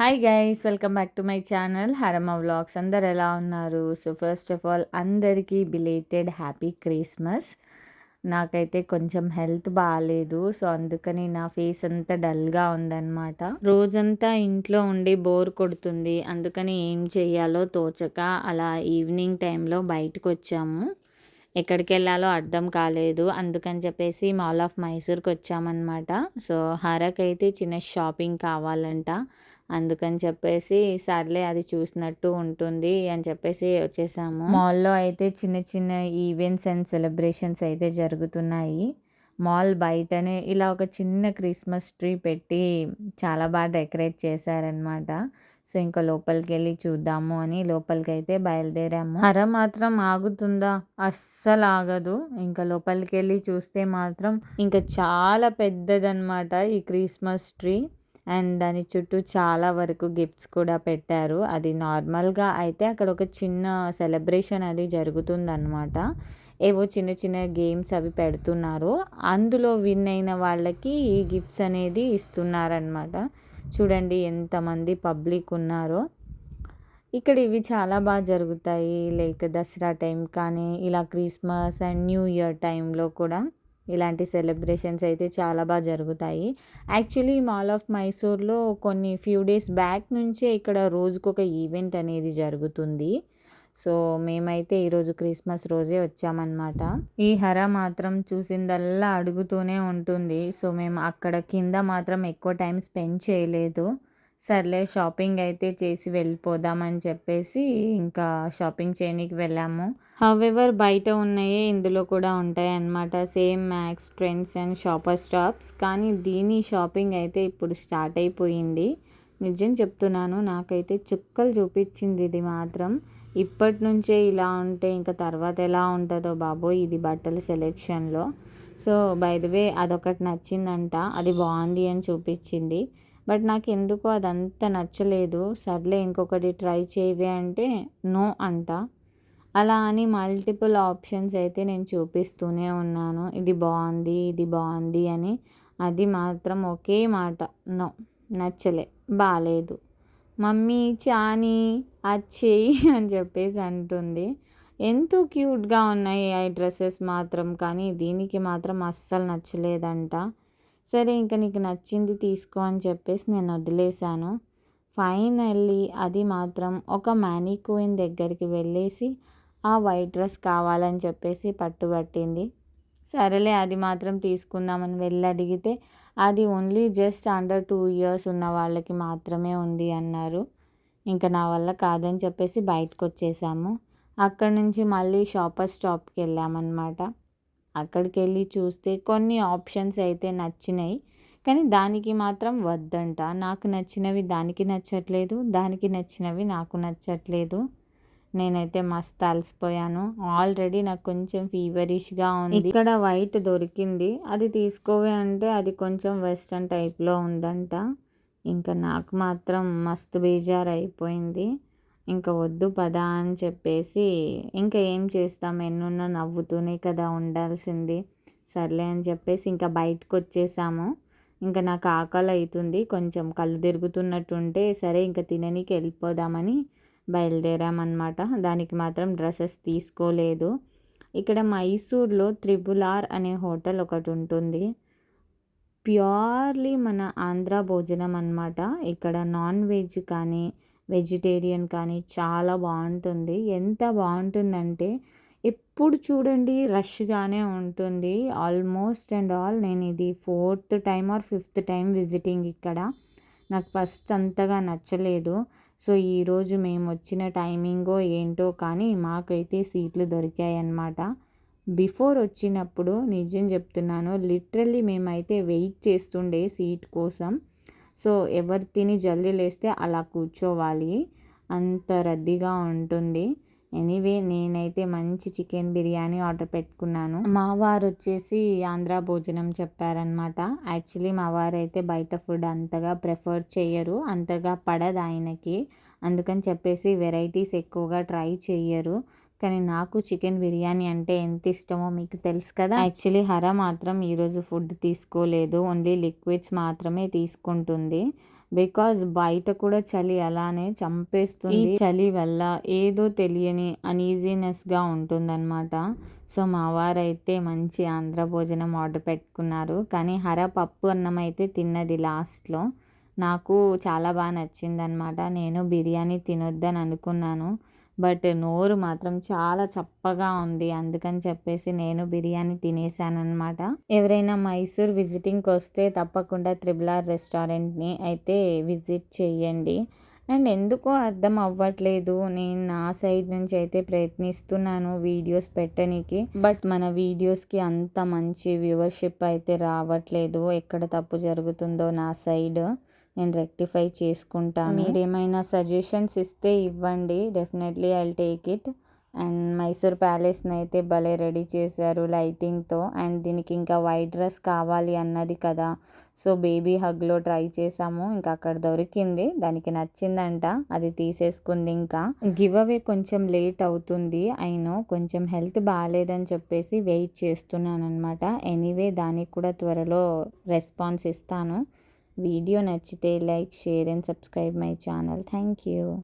Hi guys welcome back to my channel Harama vlogs అందరు ఎలా ఉన్నారు? సో ఫస్ట్ ఆఫ్ ఆల్ అందరికీ బిలేటెడ్ హ్యాపీ క్రిస్మస్ నాకైతే కొంచెం హెల్త్ బాగాలేదు సో అందుకని నా ఫేస్ అంతా డల్గా ఉందన్నమాట. రోజంతా ఇంట్లో ఉండి బోర్ కొడుతుంది అందుకని ఏం చేయాలో తోచక అలా ఈవినింగ్ టైంలో బయటకు వచ్చాము. ఎక్కడికి వెళ్ళాలో అర్థం కాలేదు అందుకని చెప్పేసి మాల్ ఆఫ్ మైసూర్కి వచ్చామన్నమాట సో హరకైతే చిన్న షాపింగ్ కావాలంట. అందుకని చెప్పేసి సర్లే అది చూసినట్టు ఉంటుంది అని చెప్పేసి వచ్చేసాము. మాల్లో అయితే చిన్న చిన్న ఈవెంట్స్ అండ్ సెలబ్రేషన్స్ అయితే జరుగుతున్నాయి. మాల్ బయటనే ఇలా ఒక చిన్న క్రిస్మస్ ట్రీ పెట్టి చాలా బాగా డెకరేట్ చేశారనమాట సో ఇంకా లోపలికి వెళ్ళి చూద్దాము అని లోపలికి అయితే బయలుదేరాము. హర మాత్రం ఆగుతుందా? అస్సలు ఆగదు. ఇంకా లోపలికి వెళ్ళి చూస్తే మాత్రం ఇంకా చాలా పెద్దదనమాట ఈ క్రిస్మస్ ట్రీ అండ్ దాని చుట్టూ చాలా వరకు గిఫ్ట్స్ కూడా పెట్టారు. అది నార్మల్గా అయితే అక్కడ ఒక చిన్న సెలబ్రేషన్ అది జరుగుతుందన్నమాట. ఏవో చిన్న చిన్న గేమ్స్ అవి పెడుతున్నారు. అందులో విన్ అయిన వాళ్ళకి ఈ గిఫ్ట్స్ అనేది ఇస్తున్నారనమాట చూడండి ఎంతమంది పబ్లిక్ ఉన్నారో. ఇక్కడ ఇవి చాలా బాగా జరుగుతాయి. లైక్ దసరా టైం కానీ ఇలా క్రిస్మస్ అండ్ న్యూ ఇయర్ టైంలో కూడా. ఇలాంటి సెలబ్రేషన్స్ అయితే చాలా బాగా జరుగుతాయి. యాక్చువల్లీ మాల్ ఆఫ్ మైసూర్లో కొన్ని ఫ్యూ డేస్ బ్యాక్ నుంచే ఇక్కడ రోజుకొక ఈవెంట్ అనేది జరుగుతుంది. సో మేమైతే ఈరోజు క్రిస్మస్ రోజే వచ్చామన్నమాట. ఈ హర మాత్రం చూసిందల్లా అడుగుతూనే ఉంటుంది. సో మేము అక్కడ కింద మాత్రం ఎక్కువ టైం స్పెండ్ చేయలేదు. సర్లే షాపింగ్ అయితే చేసి వెళ్ళిపోదామని చెప్పేసి ఇంకా షాపింగ్ చేయడానికి వెళ్ళాము. హవెవర్ బయట ఉన్నాయే ఇందులో కూడా ఉంటాయి అన్నమాట same Max Trends and Shopper Stops కానీ దీని షాపింగ్ అయితే ఇప్పుడు స్టార్ట్ అయిపోయింది. నిజం చెప్తున్నాను నాకైతే చుక్కలు చూపించింది ఇది మాత్రం. ఇప్పటి నుంచే ఇలా ఉంటే ఇంకా తర్వాత ఎలా ఉంటుందో బాబోయ్ ఇది బట్టల సెలెక్షన్లో. సో బై ద వే అదొకటి నచ్చిందంట. అది బాగుంది అని చూపించింది. బట్ నాకు ఎందుకో అదంతా నచ్చలేదు. సర్లే ఇంకొకటి ట్రై చేయవే అంటే నో అంట. అలా అని మల్టిపుల్ ఆప్షన్స్ అయితే నేను చూపిస్తూనే ఉన్నాను. ఇది బాగుంది ఇది బాగుంది అని. అది మాత్రం ఒకే మాట నో నచ్చలే బాగాలేదు మమ్మీ చాని అచ్చేయి అని చెప్పేసి అంటుంది. ఎంతో క్యూట్గా ఉన్నాయి ఆ డ్రెస్సెస్ మాత్రం కానీ దీనికి మాత్రం అస్సలు నచ్చలేదంట. సరే ఇంకా నీకు నచ్చింది తీసుకో అని చెప్పేసి నేను వదిలేశాను. ఫైనల్లీ అది మాత్రం ఒక మ్యానికోయిన్ దగ్గరికి వెళ్ళేసి ఆ వైట్ డ్రెస్ కావాలని చెప్పేసి పట్టుబట్టింది. సరేలే అది మాత్రం తీసుకుందామని వెళ్ళి అడిగితే అది only just under two years ఉన్న వాళ్ళకి మాత్రమే ఉంది అన్నారు. ఇంకా నా వల్ల కాదని చెప్పేసి బయటకు వచ్చేసాము అక్కడ నుంచి మళ్ళీ షాపర్ స్టాప్కి వెళ్ళామన్నమాట. అక్కడికి వెళ్ళి చూస్తే కొన్ని ఆప్షన్స్ అయితే నచ్చినాయి. కానీ దానికి మాత్రం వద్దంట. నాకు నచ్చినవి దానికి నచ్చట్లేదు దానికి నచ్చినవి నాకు నచ్చట్లేదు. నేనైతే మస్తు అలసిపోయాను. ఆల్రెడీ నాకు కొంచెం ఫీవరిష్గా ఉంది. ఇక్కడ వైట్ దొరికింది. అది తీసుకోవే అంటే అది కొంచెం వెస్ట్రన్ టైప్లో ఉందంట. ఇంకా నాకు మాత్రం మస్తు బేజారు అయిపోయింది ఇంకా వద్దు పదా అని చెప్పేసి ఇంకా ఏం చేస్తాం? ఎన్నున్న నవ్వుతూనే కదా ఉండాల్సింది. సర్లే అని చెప్పేసి ఇంకా బయటకు వచ్చేసాము. ఇంకా నాకు ఆకలి అవుతుంది కొంచెం కళ్ళు తిరుగుతున్నట్టుంటే సరే ఇంకా తిననీకి వెళ్ళిపోదామని బయలుదేరామన్నమాట. దానికి మాత్రం డ్రెస్సెస్ తీసుకోలేదు. ఇక్కడ మైసూర్లో త్రిబుల్ ఆర్ అనే హోటల్ ఒకటి ఉంటుంది. ప్యూర్లీ మన ఆంధ్ర భోజనం అనమాట ఇక్కడ నాన్ వెజ్ కానీ వెజిటేరియన్ కానీ చాలా బాగుంటుంది. ఎంత బాగుంటుందంటే ఎప్పుడు చూడండి రష్గానే ఉంటుంది. ఆల్మోస్ట్ అండ్ ఆల్ నేను ఇది fourth time or fifth time visiting ఇక్కడ. నాకు ఫస్ట్ అంతగా నచ్చలేదు. సో ఈరోజు మేము వచ్చిన టైమింగో ఏంటో కానీ మాకైతే సీట్లు దొరికాయి అన్నమాట బిఫోర్ వచ్చినప్పుడు నిజం చెప్తున్నాను లిటరల్లీ మేమైతే వెయిట్ చేస్తుండే సీట్ కోసం. సో ఎవరు తిని జల్దీ లేస్తే అలా కూర్చోవాలి. అంత రద్దీగా ఉంటుంది. ఎనీవే నేనైతే మంచి చికెన్ బిర్యానీ ఆర్డర్ పెట్టుకున్నాను. మా వారు వచ్చేసి ఆంధ్ర భోజనం చెప్పారనమాట యాక్చువల్లీ మా వారు అయితే బయట ఫుడ్ అంతగా ప్రిఫర్ చేయరు అంతగా పడదు ఆయనకి. అందుకని చెప్పేసి వెరైటీస్ ఎక్కువగా ట్రై చేయరు కానీ నాకు చికెన్ బిర్యానీ అంటే ఎంత ఇష్టమో మీకు తెలుసు కదా. యాక్చువల్లీ హర మాత్రం ఈరోజు ఫుడ్ తీసుకోలేదు. ఓన్లీ లిక్విడ్స్ మాత్రమే తీసుకుంటుంది. బికాజ్ బయట కూడా చలి అలానే చంపేస్తుంది. ఈ చలి వల్ల ఏదో తెలియని అన్ఈజీనెస్గా ఉంటుందన్నమాట. సో మా వారైతే మంచి ఆంధ్ర భోజనం ఆర్డర్ పెట్టుకున్నారు. కానీ హర పప్పు అన్నం అయితే తిన్నది లాస్ట్లో. నాకు చాలా బాగా నచ్చిందనమాట నేను బిర్యానీ తినొద్దని అనుకున్నాను. బట్ నోరు మాత్రం చాలా చప్పగా ఉంది. అందుకని చెప్పేసి నేను బిర్యానీ తినేసాను ఎవరైనా మైసూర్ విజిటింగ్కి వస్తే తప్పకుండా త్రిబుల్ ఆర్ రెస్టారెంట్ని అయితే విజిట్ చేయండి అండ్ ఎందుకో అర్థం అవ్వట్లేదు. నేను నా సైడ్ నుంచి అయితే ప్రయత్నిస్తున్నాను వీడియోస్ పెట్టనీకి. బట్ మన వీడియోస్కి అంత మంచి వ్యూవర్షిప్ అయితే రావట్లేదు. ఎక్కడ తప్పు జరుగుతుందో నా సైడ్. నేను రెక్టిఫై చేసుకుంటాను. మీరు ఏమైనా సజెషన్స్ ఇస్తే ఇవ్వండి. Definitely I take it and Mysore ప్యాలెస్ని అయితే భలే రెడీ చేశారు లైటింగ్తో అండ్ దీనికి ఇంకా వైట్ డ్రెస్ కావాలి అన్నది కదా. సో బేబీ హగ్లో ట్రై చేసాము ఇంకా అక్కడ దొరికింది. దానికి నచ్చిందంట. అది తీసేసుకుంది ఇంకా. గివ్ అవే కొంచెం లేట్ అవుతుంది. అయినో కొంచెం హెల్త్ బాగాలేదని చెప్పేసి వెయిట్ చేస్తున్నాను అనమాట ఎనీవే దానికి కూడా త్వరలో రెస్పాన్స్ ఇస్తాను. వీడియో నచ్చితే like share and subscribe my channel. Thank you.